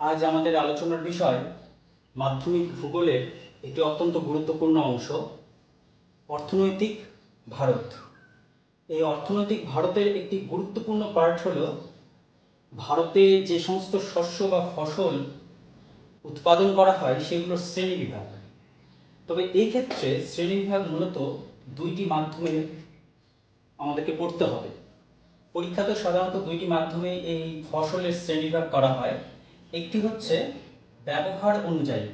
আজ আমাদের আলোচনার বিষয় মাধ্যমিক ভূগোলের একটি অত্যন্ত গুরুত্বপূর্ণ অংশ, অর্থনৈতিক ভারত। এই অর্থনৈতিক ভারতের একটি গুরুত্বপূর্ণ পার্ট হল ভারতে যে সমস্ত শস্য বা ফসল উৎপাদন করা হয় সেগুলোর শ্রেণি বিভাগ। তবে এই ক্ষেত্রে শ্রেণি বিভাগ মূলত দুইটি মাধ্যমে আমাদেরকে পড়তে হবে। পরীক্ষাতে সাধারণত দুইটি মাধ্যমে এই ফসলের শ্রেণীবিভাগ করা হয়। একটি হচ্ছে ব্যবহার অনুযায়ী।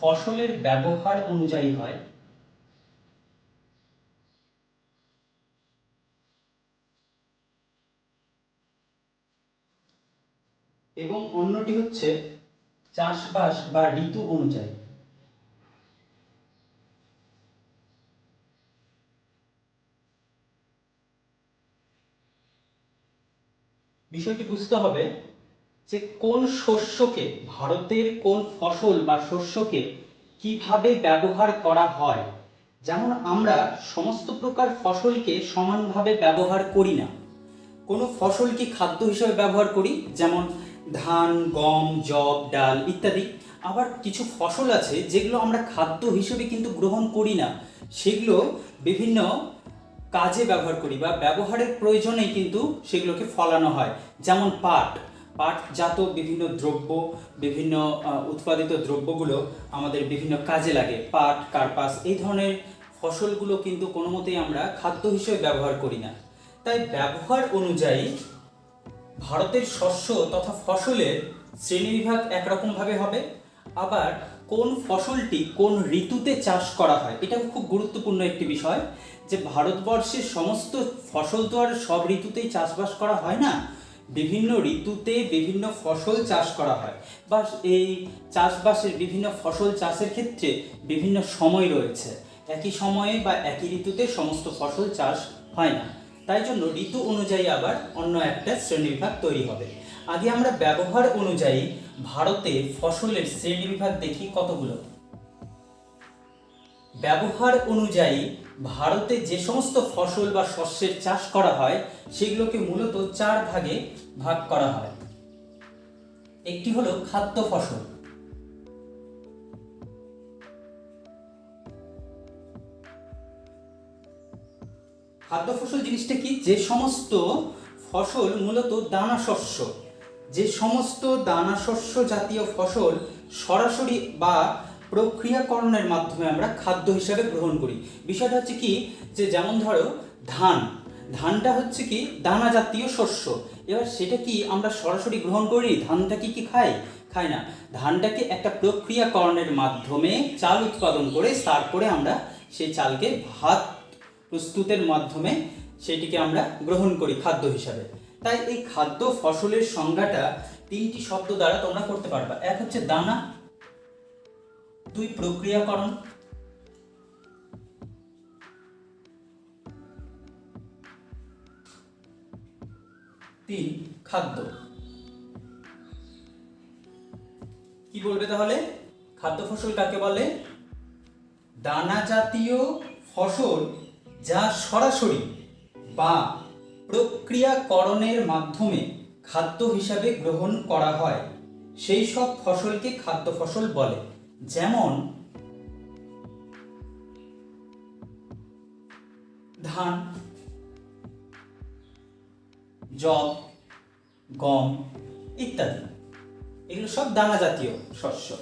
ফসলের ব্যবহার অনুযায়ী হয়। এবং অন্যটি হচ্ছে চাষবাস বা ঋতু অনুযায়ী। বিষয়টি বুঝতে হবে যে কোন শস্যকে, ভারতের কোন ফসল বা শস্যকে কীভাবে ব্যবহার করা হয়। যেমন আমরা সমস্ত প্রকার ফসলকে সমানভাবে ব্যবহার করি না। কোনো ফসল কি খাদ্য হিসেবে ব্যবহার করি, যেমন ধান, গম জব ডাল ইত্যাদি। আবার কিছু ফসল আছে যেগুলো আমরা খাদ্য হিসেবে কিন্তু গ্রহণ করি না। সেগুলো বিভিন্ন কাজে ব্যবহার করি বা ব্যবহারের প্রয়োজনেই কিন্তু সেগুলোকে ফলানো হয়। যেমন পাট। পাটজাত বিভিন্ন দ্রব্য, বিভিন্ন উৎপাদিত দ্রব্যগুলো আমাদের বিভিন্ন কাজে লাগে। পাট, কার্পাস এই ধরনের ফসলগুলো কিন্তু কোনো মতেই আমরা খাদ্য হিসেবে ব্যবহার করি না। তাই ব্যবহার অনুযায়ী ভারতের শস্য তথা ফসলের শ্রেণীবিভাগ একরকমভাবে হবে। আবার কোন ফসলটি কোন ঋতুতে চাষ করা হয় এটা খুব গুরুত্বপূর্ণ একটি বিষয়। যে ভারতবর্ষের সমস্ত ফসল তো আর সব ঋতুতেই চাষবাস করা হয় না? বিভিন্ন ঋতুতে বিভিন্ন ফসল চাষ করা হয়। বা এই চাষবাসের বিভিন্ন ফসল চাষের ক্ষেত্রে বিভিন্ন সময় রয়েছে। একই সময়ে বা একই ঋতুতে সমস্ত ফসল চাষ হয় না। তাই জন্য ঋতু অনুযায়ী আবার অন্য একটা শ্রেণীবিভাগ তৈরি হবে। আগে আমরা ব্যবহার অনুযায়ী ভারতে ফসলের শ্রেণীবিভাগ দেখি কতগুলো? ব্যবহার অনুযায়ী ভারতে যে সমস্ত ফসল বা শস্যের চাষ করা হয়, সেগুলোকে মূলত চার ভাগে ভাগ করা হয়। একটি হলো খাদ্য ফসল। খাদ্য ফসল জিনিসটা কি? যে সমস্ত ফসল মূলত দানা শস্য। যে সমস্ত দানা শস্য জাতীয় ফসল সরাসরি বা প্রক্রিয়াকরণের মাধ্যমে আমরা খাদ্য হিসাবে গ্রহণ করি। বিষয়টা হচ্ছে কি, যে যেমন ধরো ধান, ধানটা হচ্ছে কি দানা জাতীয় শস্য। এবার সেটা কি আমরা সরাসরি গ্রহণ করি? ধানটা কি কি খাই? খাই না। ধানটাকে একটা প্রক্রিয়াকরণের মাধ্যমে চাল উৎপাদন করে তারপরে আমরা সেই চালকে ভাত প্রস্তুতের মাধ্যমে সেটিকে আমরা গ্রহণ করি খাদ্য হিসাবে। তাই এই খাদ্য ফসলের সংজ্ঞাটা তিনটি শব্দ দ্বারা তোমরা করতে পারবা। এক হচ্ছে দানা দুই প্রক্রিয়াকরণ। তিন, খাদ্য। কি বলবে তাহলে? খাদ্য ফসল কাকে বলে? দানা জাতীয় ফসল যা সরাসরি বা প্রক্রিয়াকরণের মাধ্যমে খাদ্য হিসাবে গ্রহণ করা হয়। সেই সব ফসলকে খাদ্য ফসল বলে। যেমন ধান, জব, গম ইত্যাদি। এগুলো সব দানা জাতীয় শস্য।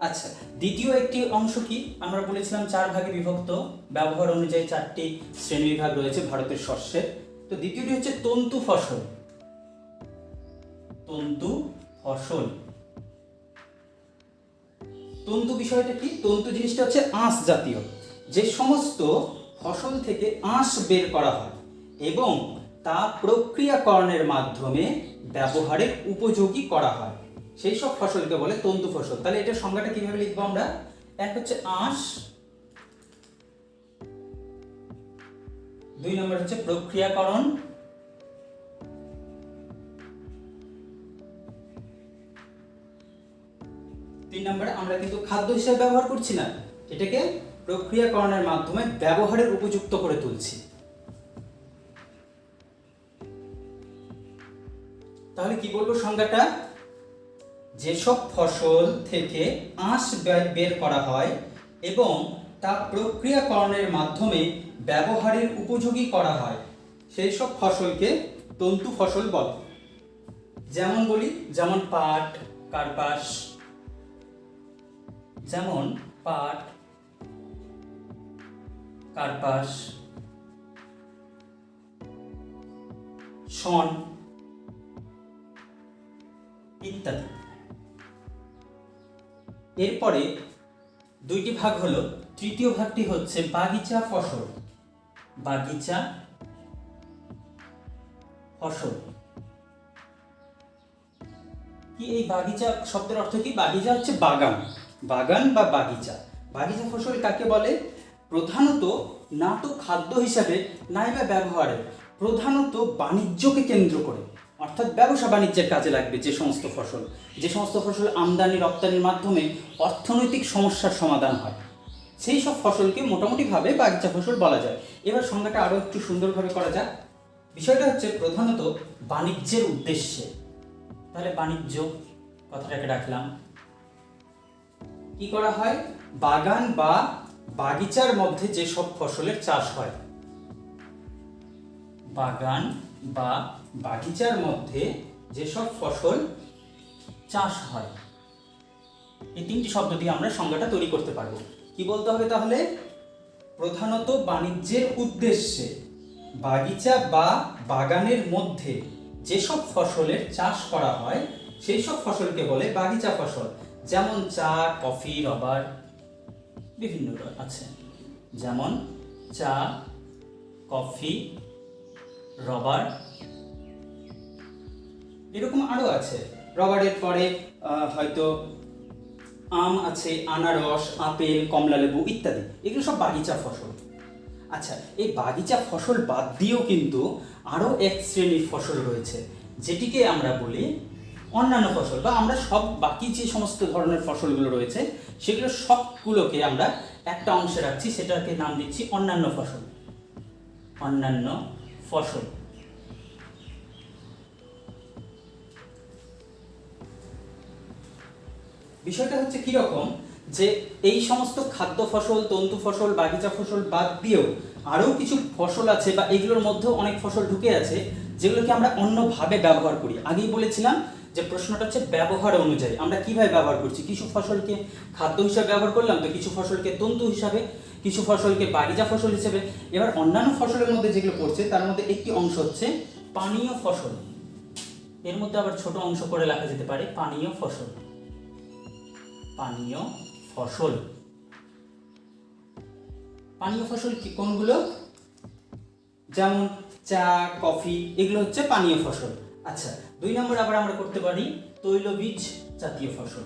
আচ্ছা দ্বিতীয় একটি অংশ কি? আমরা বলেছিলাম চার ভাগে বিভক্ত। ব্যবহার অনুযায়ী চারটি শ্রেণি বিভাগ রয়েছে ভারতের শস্যের তো দ্বিতীয়টি হচ্ছে তন্তু ফসল। তন্তু ফসল। তন্তু বিষয়টা কি? তন্তু জিনিসটা হচ্ছে আঁশ জাতীয়। যে সমস্ত ফসল থেকে আঁশ বের করা হয় এবং তা প্রক্রিয়াকরণের মাধ্যমে ব্যবহারের উপযোগী করা হয়। সেই সব ফসলকে বলে তন্তু ফসল। তাহলে এটার সংজ্ঞাটা কীভাবে লিখব আমরা? এক হচ্ছে আঁশ, দুই নম্বর হচ্ছে প্রক্রিয়াকরণ তিন নম্বরে আমরা কিন্তু খাদ্য হিসেবে ব্যবহার করছি না, এটাকে প্রক্রিয়াকরণের মাধ্যমে ব্যবহারের উপযুক্ত করে তুলছি। তাহলে কি বলব সংজ্ঞাটা? যেসব ফসল থেকে আঁশ বের করা হয় এবং তা প্রক্রিয়াকরণের মাধ্যমে ব্যবহারের উপযোগী করা হয় সেই সব ফসলকে তন্তু ফসল বল। যেমন বলি, যেমন পাট, কার্পাস যেমন পাট, কার্পাস, শন ইত্যাদি। এরপরে দুইটি ভাগ হলো, তৃতীয় ভাগটি হচ্ছে বাগিচা ফসল। বাগিচা ফসল। কি এই বাগিচা শব্দের অর্থ কি? বাগিচা হচ্ছে বাগান। বাগান বা বাগিচা? বাগিচা ফসল কাকে বলে? প্রধানত না তো খাদ্য হিসাবে নাইবা ব্যবহারে, প্রধানত বাণিজ্যকে কেন্দ্র করে। অর্থাৎ ব্যবসা বাণিজ্যের কাজে লাগবে যে সমস্ত ফসল। যে সমস্ত ফসল আমদানি রপ্তানির মাধ্যমে অর্থনৈতিক সমস্যার সমাধান হয়। সেই সব ফসলকে মোটামুটিভাবে বাগিচা ফসল বলা যায়। এবার সংজ্ঞাটা আরও একটু সুন্দরভাবে করা যাক। বিষয়টা হচ্ছে প্রধানত বাণিজ্যের উদ্দেশ্যে। তাহলে বাণিজ্য কথাটাকে রাখলাম। কি করা হয়? বাগান বা বাগিচার মধ্যে যেসব ফসলের চাষ হয়। বাগান বা বাগিচার মধ্যে যেসব ফসল চাষ হয়। এই তিনটি শব্দ দিয়ে আমরা সংজ্ঞাটা তৈরি করতে পারব। কি বলতে হবে তাহলে? প্রধানত বাণিজ্যের উদ্দেশ্যে বাগিচা বা বাগানের মধ্যে যেসব ফসলের চাষ করা হয়, সেই সব ফসলকে বলে বাগিচা ফসল। যেমন চা, কফি, রবার, বিভিন্ন আছে। যেমন চা, কফি, রবার, এরকম আরও আছে। রবারের পরে হয়তো আম আছে, আনারস, আপেল, কমলালেবু ইত্যাদি। এগুলো সব বাগিচা ফসল। আচ্ছা এই বাগিচা ফসল বাদ দিয়েও কিন্তু আরও এক শ্রেণির ফসল রয়েছে। যেটিকে আমরা বলি অন্যান্য ফসল বা আমরা সব বাকি যে সমস্ত ধরনের ফসলগুলো রয়েছে, সেগুলো সবগুলোকে আমরা একটা অংশে রাখছি, সেটাকে নাম দিচ্ছি অন্যান্য ফসল। অন্যান্য ফসল। বিষয়টা হচ্ছে কীরকম যে এই সমস্ত খাদ্য ফসল, তন্তু ফসল, বাগিচা ফসল বাদ দিয়েও আরও কিছু ফসল আছে বা এগুলোর মধ্যেও অনেক ফসল ঢুকে আছে, যেগুলোকে আমরা অন্যভাবে ব্যবহার করি। আগেই বলেছিলাম যে প্রশ্নটা হচ্ছে ব্যবহার অনুযায়ী। আমরা কীভাবে ব্যবহার করছি? কিছু ফসলকে খাদ্য হিসাবে ব্যবহার করলাম তো কিছু ফসলকে তন্তু হিসাবে, কিছু ফসলকে বাগিচা ফসল হিসেবে। এবার অন্যান্য ফসলের মধ্যে যেগুলো পড়ছে, তার মধ্যে একটি অংশ হচ্ছে পানীয় ফসল। এর মধ্যে আবার ছোট অংশ করে লেখা যেতে পারে, পানীয় ফসল। পানীয় ফসল। পানীয় ফসল কি কোনগুলো? যেমন চা, কফি, এগুলো হচ্ছে পানীয় ফসল। আচ্ছা দুই নম্বর আবার আমরা করতে পারি তৈলবীজ জাতীয় ফসল।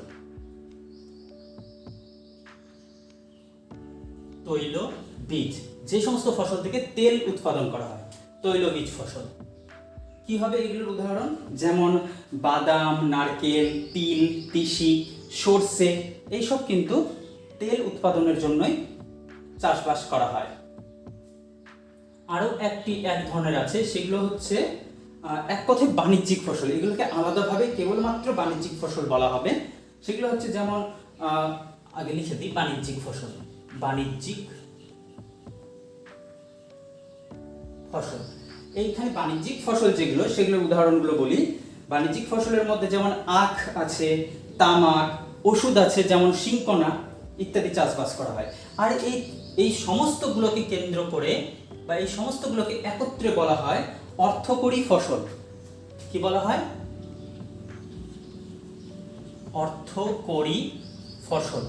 তৈল বীজ যে সমস্ত ফসল থেকে তেল উৎপাদন করা হয়, তৈলবীজ ফসল। কি হবে এগুলোর উদাহরণ? যেমন বাদাম, নারকেল, তিল, তিসি, সর্ষে, এইসব কিন্তু তেল উৎপাদনের জন্যই চাষবাস করা হয়। আরও একটি এক ধরনের আছে, সেগুলো হচ্ছে এক কথায় বাণিজ্যিক ফসল। এগুলোকে আলাদাভাবে কেবলমাত্র বাণিজ্যিক ফসল বলা হবে। সেগুলো হচ্ছে যেমন আগে লিখে দিই, বাণিজ্যিক ফসল। বাণিজ্যিক ফসল। এইখানে বাণিজ্যিক ফসল যেগুলো, সেগুলোর উদাহরণগুলো বলি। বাণিজ্যিক ফসলের মধ্যে যেমন আখ আছে, তামাক, ওষুধ আছে, যেমন শিংকনা ইত্যাদি চাষবাস করা হয়। আর এই এই সমস্তগুলোকে কেন্দ্র করে বা এই সমস্তগুলোকে একত্রে বলা হয় অর্থকরী ফসল। কি বলা হয়? অর্থকরী ফসল।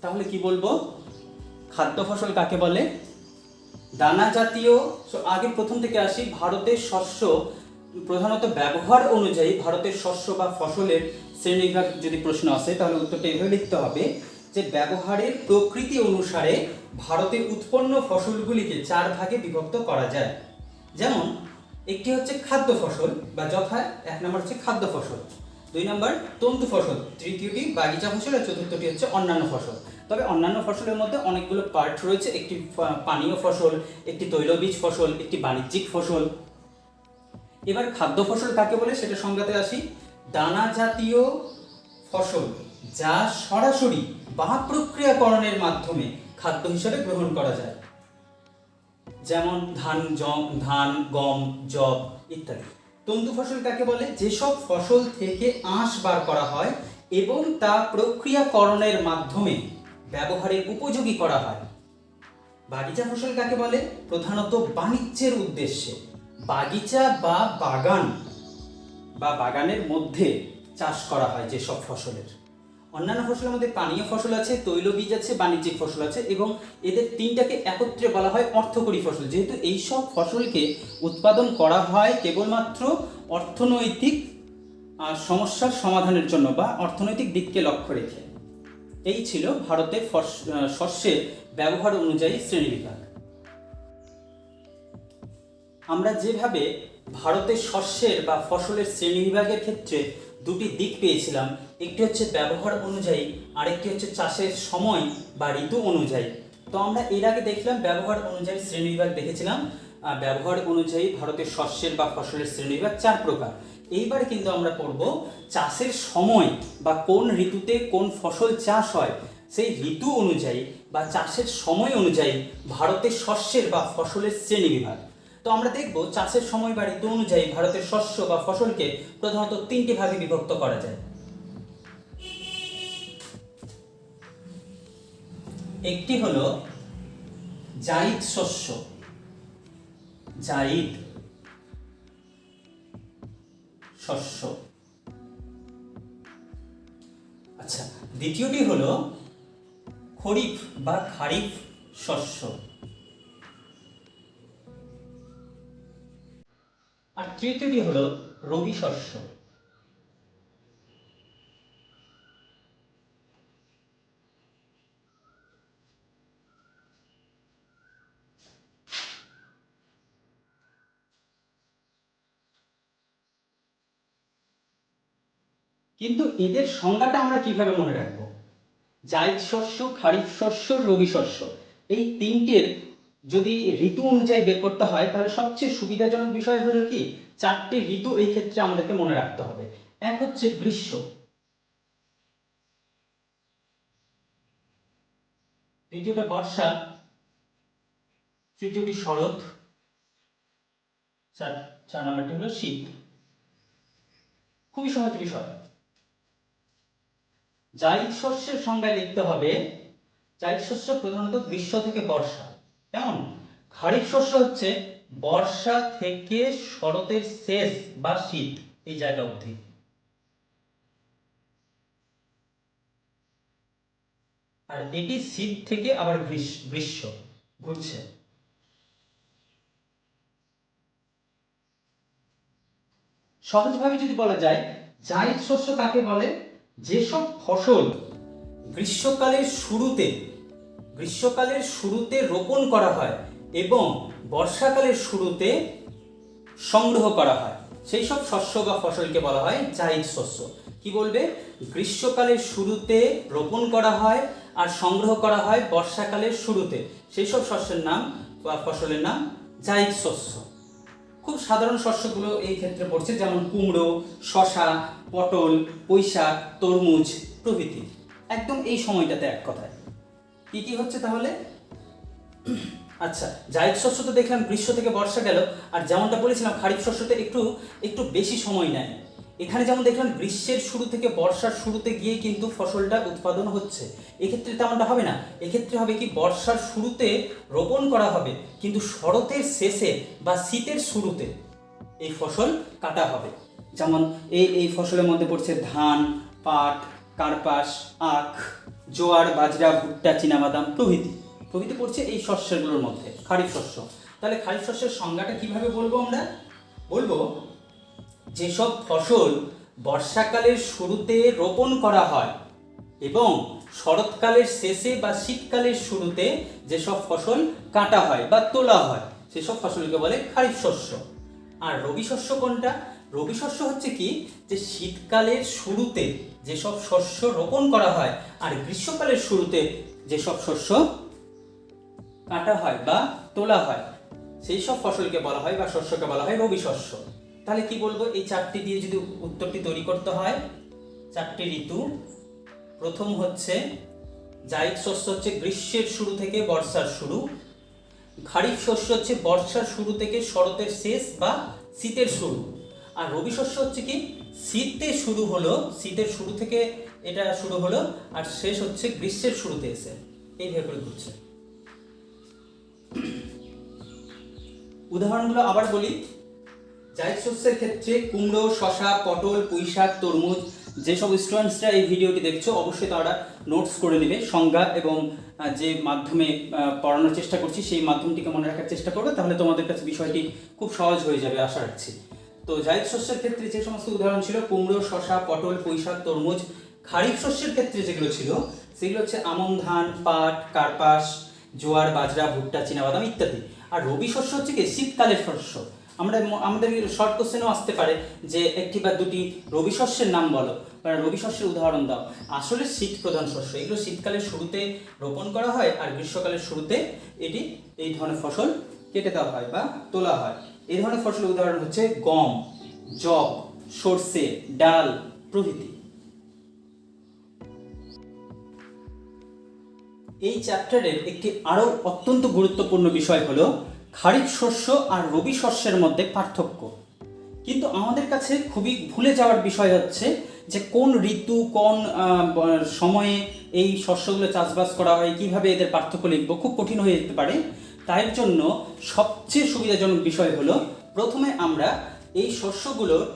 তাহলে কি বলব? খাদ্য ফসল কাকে বলে? দানা জাতীয় আগে প্রথম থেকে আসি, ভারতের শস্য প্রধানত ব্যবহার অনুযায়ী ভারতের শস্য বা ফসলের শ্রেণীবিভাগ যদি প্রশ্ন আসে, তাহলে উত্তরটা এভাবে লিখতে হবে যে ব্যবহারের প্রকৃতি অনুসারে ভারতে উৎপন্ন ফসলগুলিকে চার ভাগে বিভক্ত করা যায়। যেমন, একটি হচ্ছে খাদ্য ফসল বা যথা এক নম্বর হচ্ছে খাদ্য ফসল। দুই নম্বর, তন্তু ফসল। তৃতীয়টি বাগিচা ফসল আর চতুর্থটি হচ্ছে অন্যান্য ফসল। তবে অন্যান্য ফসলের মধ্যে অনেকগুলো পার্ট রয়েছে। একটি পানীয় ফসল, একটি তৈলবীজ ফসল, একটি বাণিজ্যিক ফসল। এবার খাদ্য ফসল কাকে বলে সেটা সংজ্ঞাতে আসি। দানা জাতীয় ফসল যা সরাসরি বা প্রক্রিয়াকরণের মাধ্যমে খাদ্য হিসেবে গ্রহণ করা যায়। যেমন ধান ধান, গম জব ইত্যাদি। তন্তু ফসল কাকে বলে? যেসব ফসল থেকে আঁশ বার করা হয় এবং তা প্রক্রিয়াকরণের মাধ্যমে ব্যবহারের উপযোগী করা হয়। বাগিচা ফসল কাকে বলে? প্রধানত বাণিজ্যের উদ্দেশ্যে। বাগিচা বা বাগান বা বাগানের মধ্যে চাষ করা হয় যেসব ফসলের। অন্যান্য ফসলের মধ্যে পানীয় ফসল আছে, তৈলবীজ আছে, বাণিজ্যিক ফসল আছে এবং এদের তিনটাকে একত্রে বলা হয় অর্থকরী ফসল। যেহেতু এইসব ফসলকে উৎপাদন করা হয় কেবলমাত্র অর্থনৈতিক সমস্যার সমাধানের জন্য বা অর্থনৈতিক দিককে লক্ষ্য রেখে। এই ছিল ভারতের শস্যের ব্যবহার অনুযায়ী শ্রেণীবিভাগ আমরা যেভাবে ভারতের শস্যের বা ফসলের শ্রেণীবিভাগের ক্ষেত্রে দুটি দিক পেয়েছিলাম। একটি হচ্ছে ব্যবহার অনুযায়ী, আরেকটি হচ্ছে চাষের সময় বা ঋতু অনুযায়ী। তো আমরা এর আগে দেখলাম ব্যবহার অনুযায়ী শ্রেণীবিভাগ দেখেছিলাম। ব্যবহার অনুযায়ী ভারতের শস্যের বা ফসলের শ্রেণীবিভাগ চার প্রকার। এইবার কিন্তু আমরা পড়ব চাষের সময় বা কোন ঋতুতে কোন ফসল চাষ হয়। সেই ঋতু অনুযায়ী বা চাষের সময় অনুযায়ী ভারতের শস্যের বা ফসলের শ্রেণীবিভাগ তো আমরা দেখব চাষের সময় বা ঋতু অনুযায়ী ভারতের শস্য বা ফসলকে প্রধানত তিনটি ভাগে বিভক্ত করা যায়। একটি হলো জাইদ শস্য। জাইদ শস্য। আচ্ছা দ্বিতীয়টি হলো খরিফ বা খারিফ শস্য। আর তৃতীয়টি হলো রবি শস্য। কিন্তু এদের সংজ্ঞাটা আমরা কীভাবে মনে রাখব? জায়দ শস্য, খারিফ শস্য, রবি শস্য, এই তিনটের যদি ঋতু অনুযায়ী বের করতে হয়, তাহলে সবচেয়ে সুবিধাজনক বিষয় হলো কি? চারটি ঋতু এই ক্ষেত্রে আমাদেরকে মনে রাখতে হবে। এক হচ্ছে গ্রীষ্ম। দ্বিতীয়টা বর্ষা। তৃতীয়টি শরৎ। চার চার নম্বরটি হলো শীত। খুবই সহজ বিষয়। জায়দ শস্যের সংজ্ঞায় লিখতে হবে জায়দ শস্য প্রধানত গ্রীষ্ম থেকে বর্ষা। কেমন? খারিফ শস্য হচ্ছে বর্ষা থেকে শরতের শেষ বা শীত এই জায়গা অবধি। আর এটি শীত থেকে আবার গ্রীষ্ম গ্রীষ্ম ঘুরছে। সহজভাবে যদি বলা যায়, জায়দ শস্য কাকে বলে? যেসব ফসল গ্রীষ্মকালের শুরুতে গ্রীষ্মকালের শুরুতে রোপণ করা হয় এবং বর্ষাকালের শুরুতে সংগ্রহ করা হয়। সেই সব শস্য বা ফসলকে বলা হয় জায়দ শস্য। কি বলবে? গ্রীষ্মকালের শুরুতে রোপণ করা হয় আর সংগ্রহ করা হয় বর্ষাকালের শুরুতে। সেই সব শস্যের নাম বা ফসলের নাম জায়দ শস্য। খুব সাধারণ শস্যগুলো এই ক্ষেত্রে পড়ছে, যেমন কুমড়ো শশা পটল পুঁইশাক তরমুজ প্রভৃতি। একদম এই সময়টাতে এক কথায়। কি কি হচ্ছে তাহলে? আচ্ছা জায়দ শস্য তো দেখলাম গ্রীষ্ম থেকে বর্ষা গেল, আর যেমনটা বলেছিলাম, খারিফ শস্যতে একটু একটু বেশি সময় নেয়। এখানে যেমন দেখলাম, গ্রীষ্মের শুরু থেকে বর্ষার শুরুতে গিয়ে কিন্তু ফসলটা উৎপাদন হচ্ছে। এক্ষেত্রে তেমনটা হবে না। এক্ষেত্রে হবে কি, বর্ষার শুরুতে রোপণ করা হবে, কিন্তু শরতের শেষে বা শীতের শুরুতে এই ফসল কাটা হবে। যেমন এই এই ফসলের মধ্যে পড়ছে ধান, পাট, কার্পাস, আখ। জোয়ার, বাজরা, ভুট্টা, চীনাবাদাম প্রভৃতি। প্রভৃতি পড়ছে এই শস্যগুলোর মধ্যে, খারিফ শস্য। তাহলে খারিফ শস্যের সংজ্ঞাটা কীভাবে বলব আমরা? বলব, যেসব ফসল বর্ষাকালের শুরুতে রোপণ করা হয় এবং শরৎকালের শেষে বা শীতকালের শুরুতে যেসব ফসল কাটা হয় বা তোলা হয়, সেসব ফসলকে বলে খারিফ শস্য। আর রবি শস্য কোনটা? রবি শস্য হচ্ছে কি? যে শীতকালের শুরুতে যেসব শস্য রোপণ করা হয় আর গ্রীষ্মকালের শুরুতে যেসব শস্য কাটা হয় বা তোলা হয়, সেই সব ফসলকে বলা হয় বা শস্যকে বলা হয় রবি শস্য তাহলে কি বলব? এই চারটি দিয়ে যদি উত্তরটি তৈরি করতে হয়, চারটি ঋতু। প্রথম হচ্ছে, জায়দ শস্য হচ্ছে গ্রীষ্মের শুরু থেকে বর্ষার শুরু। খারিফ শস্য হচ্ছে বর্ষার শুরু থেকে শরতের শেষ বা শীতের শুরু। আর রবি শস্য হচ্ছে কি? শীতে শুরু হলো, শীতের শুরু থেকে এটা শুরু হলো, আর শেষ হচ্ছে গ্রীষ্মের শুরুতে এসে। এইভাবে করে ঘুরছে। উদাহরণগুলো আবার বলি। জায়দ শস্যের ক্ষেত্রে কুমড়ো শশা পটল পুঁইশাক তরমুজ, যেসব স্টুডেন্টসরা এই ভিডিওটি দেখছ, অবশ্যই তারা নোটস করে নেবে। সংজ্ঞা এবং যে মাধ্যমে পড়ানোর চেষ্টা করছি, সেই মাধ্যমটিকে মনে রাখার চেষ্টা করবে, তাহলে তোমাদের কাছে বিষয়টি খুব সহজ হয়ে যাবে, আশা রাখছি। তো জায়দ শস্যের ক্ষেত্রে যে সমস্ত উদাহরণ ছিল, কুমড়ো শশা পটল, পুঁইশাক, তরমুজ, খারিফ শস্যের ক্ষেত্রে যেগুলো ছিল, সেগুলো হচ্ছে আমন ধান, পাট, কার্পাস, জোয়ার, বাজরা, ভুট্টা, চীনাবাদাম ইত্যাদি। আর রবি শস্য হচ্ছে কি? শীতকালের শস্য। আমরা আমাদের শর্ট কোশ্চেনও আসতে পারে যে একটি বা দুটি রবি শস্যের নাম বলো। বা রবি শস্যের উদাহরণ দাও। আসলে শীত প্রধান শস্য। এগুলো শীতকালের শুরুতে রোপণ করা হয় আর গ্রীষ্মকালের শুরুতে এটি এই ধরনের ফসল কেটে দেওয়া হয় বা তোলা হয়। এই ধরনের ফসলের উদাহরণ হচ্ছে গম জব সর্ষে, ডাল প্রভৃতি। এই চ্যাপ্টারের একটি আরও অত্যন্ত গুরুত্বপূর্ণ বিষয় হলো খারিফ শস্য আর রবি শস্যের মধ্যে পার্থক্য। কিন্তু আমাদের কাছে খুবই ভুলে যাওয়ার বিষয় হচ্ছে যে কোন ঋতু, কোন সময়ে এই শস্যগুলো চাষবাস করা হয়, কীভাবে এদের পার্থক্য লিখব, খুব কঠিন হয়ে যেতে পারে। তাই জন্য সবচেয়ে সুবিধাজনক বিষয় হলো, প্রথমে আমরা এই শস্যগুলোর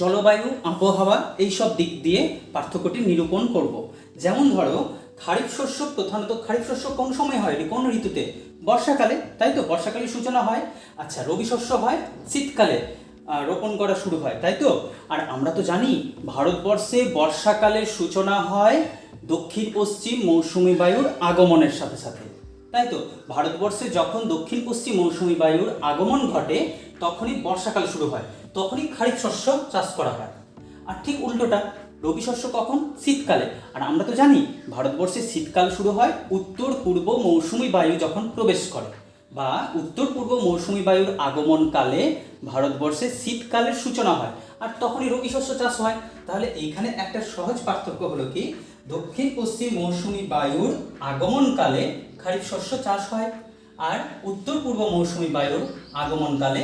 জলবায়ু, আবহাওয়া এই সব দিক দিয়ে পার্থক্যটি নিরূপণ করব। যেমন ধরো, খারিফ শস্য প্রধানত, খারিফ শস্য কোন সময় হয়? কোন ঋতুতে? বর্ষাকালে, তাই তো? বর্ষাকালে সূচনা হয়। আচ্ছা রবি শস্য হয় শীতকালে রোপণ করা শুরু হয়, তাই তো? আর আমরা তো জানি, ভারতবর্ষে বর্ষাকালের সূচনা হয় দক্ষিণ পশ্চিম মৌসুমী বায়ুর আগমনের সাথে সাথে। তাই তো? ভারতবর্ষে যখন দক্ষিণ পশ্চিম মৌসুমী বায়ুর আগমন ঘটে, তখনই বর্ষাকাল শুরু হয়। তখনই খারিফ শস্য চাষ করা হয়। আর ঠিক উল্টোটা, রবি শস্য কখন? শীতকালে। আর আমরা তো জানি, ভারতবর্ষে শীতকাল শুরু হয় উত্তর পূর্ব মৌসুমী বায়ু যখন প্রবেশ করে। বা উত্তর পূর্ব মৌসুমী বায়ুর আগমনকালে ভারতবর্ষে শীতকালের সূচনা হয়। আর তখনই রবি শস্য চাষ হয়। তাহলে এইখানে একটা সহজ পার্থক্য হলো কি? দক্ষিণ পশ্চিম মৌসুমী বায়ুর আগমনকালে খারিফ শস্য চাষ হয় আর উত্তর পূর্ব মৌসুমী বায়ুর আগমনকালে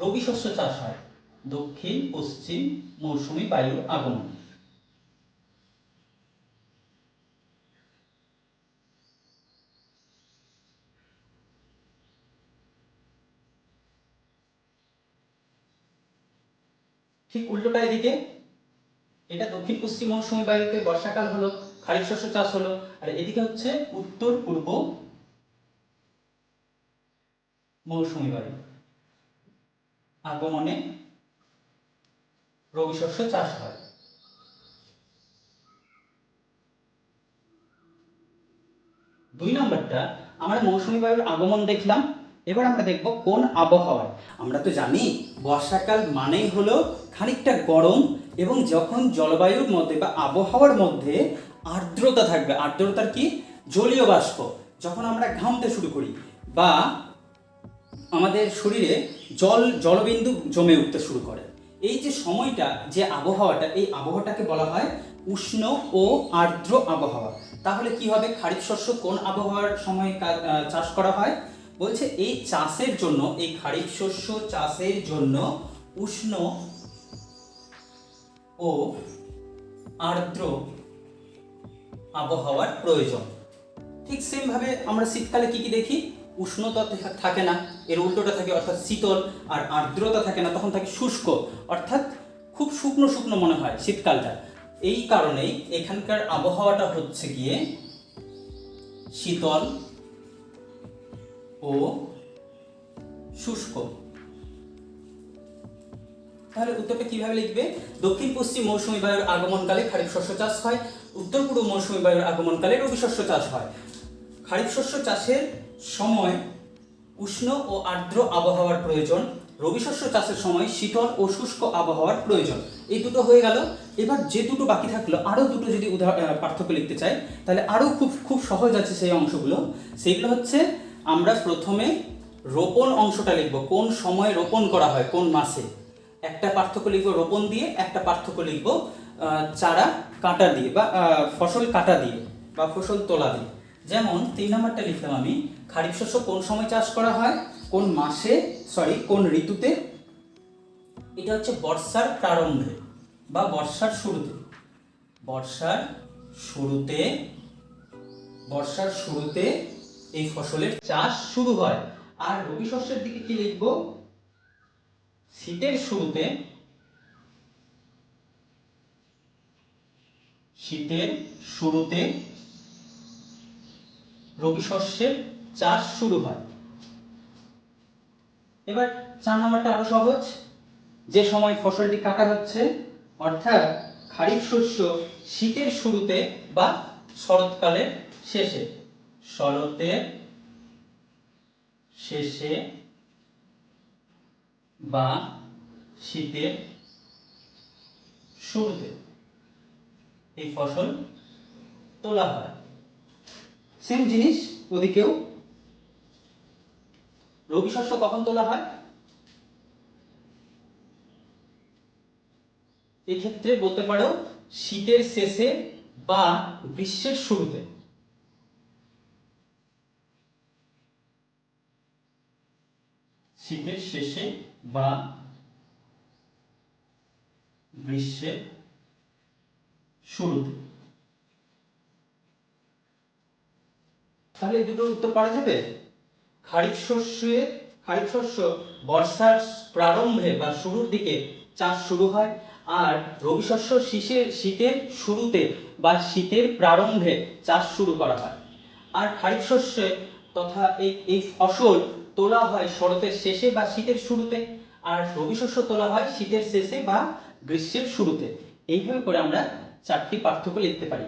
রবি শস্য চাষ হয়। দক্ষিণ, পশ্চিম মৌসুমী বায়ুর আগমন। ঠিক উল্টোটা এদিকে। এটা দক্ষিণ পশ্চিম মৌসুমী বায়ুতে বর্ষাকাল হলো। খারিফ শস্য চাষ হলো। আর এদিকে হচ্ছে উত্তর, পূর্ব মৌসুমী বায়ু আগমনে রবি শস্য চাষ হয়। দুই নম্বরটা, আমরা মৌসুমী বায়ুর আগমন দেখলাম। এবার আমরা দেখব কোন আবহাওয়ায়। আমরা তো জানি, বর্ষাকাল মানেই হলো খানিকটা গরম এবং যখন জলবায়ুর মধ্যে বা আবহাওয়ার মধ্যে আর্দ্রতা থাকবে। আর্দ্রতার কি? জলীয় বাষ্প। যখন আমরা ঘামতে শুরু করি বা আমাদের শরীরে জল, জলবিন্দু জমে উঠতে শুরু করে, এই যে সময়টা, যে আবহাওয়াটা, এই আবহাওয়াটাকে বলা হয় উষ্ণ ও আর্দ্র আবহাওয়া। তাহলে কি হবে? খারিফ শস্য কোন আবহাওয়ার সময় চাষ করা হয়? বলছে এই চাষের জন্য, এই খারিফ শস্য চাষের জন্য উষ্ণ ও আর্দ্র আবহাওয়ার প্রয়োজন। ঠিক সেম ভাবে আমরা শীতকালে কি কি দেখি? উষ্ণতা থাকে না, এর উল্টোটা থাকে অর্থাৎ শীতল, আর আর্দ্রতা থাকে না, তখন থাকে শুষ্ক। অর্থাৎ খুব শুকনো শুকনো মনে হয় শীতকালটা। এই কারণেই এখানকার আবহাওয়াটা হচ্ছে গিয়ে শীতল ও শুষ্ক। তাহলে উত্তরটা কীভাবে লিখবে? দক্ষিণ পশ্চিম মৌসুমী বায়ুর আগমনকালে খারিফ শস্য চাষ হয়। উত্তর পূর্ব মৌসুমী বায়ুর আগমনকালে রবি শস্য চাষ হয়। খারিফ শস্য চাষের সময় উষ্ণ ও আর্দ্র আবহাওয়ার প্রয়োজন। রবি শস্য চাষের সময় শীতল ও শুষ্ক আবহাওয়ার প্রয়োজন। এই দুটো হয়ে গেল। এবার যে দুটো বাকি থাকল, আরও দুটো যদি উদাহরণ পার্থক্য লিখতে চাই, তাহলে আরও খুব খুব সহজ আছে সেই অংশগুলো। সেইগুলো হচ্ছে, আমরা প্রথমে রোপণ অংশটা লিখব। কোন সময়ে রোপণ করা হয়, কোন মাসে? একটা পার্থক্য লিখব রোপণ দিয়ে, একটা পার্থক্য লিখব চারা কাটা দিয়ে বা ফসল কাটা দিয়ে বা ফসল তোলা দিয়ে। যেমন তিন নম্বরটা লিখলাম আমি, খারিফ শস্য কোন সময় চাষ করা হয়? কোন মাসে সরি কোন ঋতুতে? এটা হচ্ছে বর্ষার প্রারম্ভে বা বর্ষার শুরুতে। বর্ষার শুরুতে বর্ষার শুরুতে এই ফসলের চাষ শুরু হয়। আর রবি শস্যের দিকে কি লিখব? শীতের শুরুতে শীতের শুরুতে রবি শস্যের চাষ শুরু হয়। এবার চার নম্বরটা আরও সহজ। যে সময় ফসলটি কাটা হচ্ছে, অর্থাৎ খারিফ শস্য শীতের শুরুতে বা শরৎকালের শেষে। শরতের শেষে বা শীতের শুরুতে। এই ফসল তোলা হয়। সেম জিনিস ওদিকেও। রবি শস্য কখন তোলা হয়? এক্ষেত্রে বলতে পারো শীতের শেষে বা গ্রীষ্মের শুরুতে। শীতের শেষে বা গ্রীষ্মের শুরুতে। তাহলে এই দুটোর উত্তর পাওয়া যাবে? খারিফ শস্যে, খারিফ শস্য বর্ষার প্রারম্ভে বা শুরুর দিকে চাষ শুরু হয় আর রবি শস্য শীষের শীতের শুরুতে বা শীতের প্রারম্ভে চাষ শুরু করা হয়। আর খারিফ শস্যে তথা এই এই ফসল তোলা হয় শরতের শেষে বা শীতের শুরুতে আর রবি শস্য তোলা হয় শীতের শেষে বা গ্রীষ্মের শুরুতে। এইভাবে করে আমরা চারটি পার্থক্য লিখতে পারি।